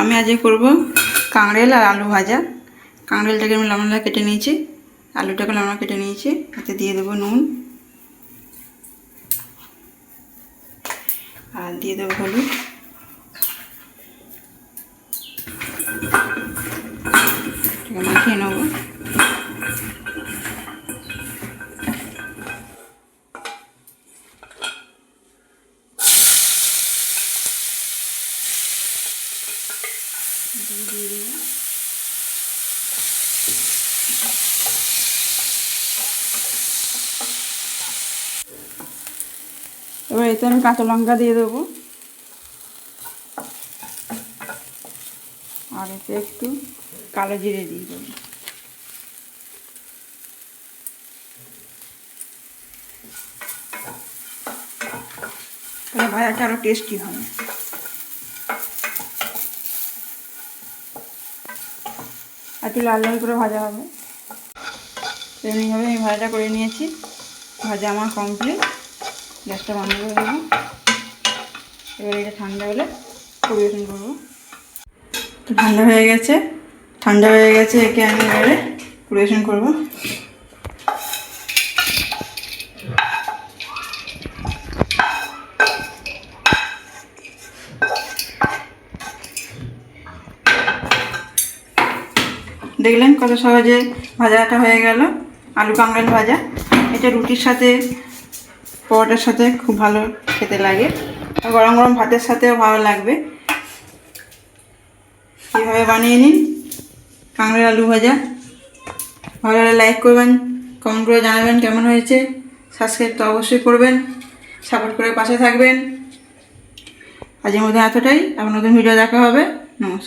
আমি আজকে করব কাঁকড়েল আর আলু ভাজা। কাঁকড়েলটাকে আমি লম্বা কেটে নিয়েছি। আলুটাকে লম্বা কেটে নিয়েছি। এতে দিয়ে দেবো নুন। আর দিয়ে দেবো হলুদ। মাখিয়ে নেব। দিয়ে এবার এতে আমি কাঁচা লঙ্কা দিয়ে দেবো। আর এতে একটু কালো জিরে দিয়ে দেবো। তাহলে ভাজাটা আরও টেস্টি হবে একটু লাল লাল করে ভাজা হবে। এমনিভাবে আমি ভাজাটা করে নিয়েছি। ভাজা আমার কমপ্লিট গ্যাসটা বন্ধ করে দেবো। এবার এটা ঠান্ডা হলে পরিবেশন করব। তো ঠান্ডা হয়ে গেছে। ঠান্ডা হয়ে গেছে, একে আমি এবারে পরিবেশন করব। দেখলেন কত সহজে ভাজাটা হয়ে গেল, আলু কাঁকড়াল ভাজা। এটা রুটির সাথে, পরোটার সাথে খুব ভালো খেতে লাগে। গরম গরম ভাতের সাথেও ভালো লাগবে। কীভাবে বানিয়ে নিন কাঁকড়াল আলু ভাজা। ভালো লাগলে লাইক করবেন কমেন্ট করে জানাবেন কেমন হয়েছে। সাবস্ক্রাইব তো অবশ্যই করবেন সাপোর্ট করে পাশে থাকবেন। আজের মধ্যে এতটাই, আবার নতুন ভিডিও দেখা হবে। নমস্কার।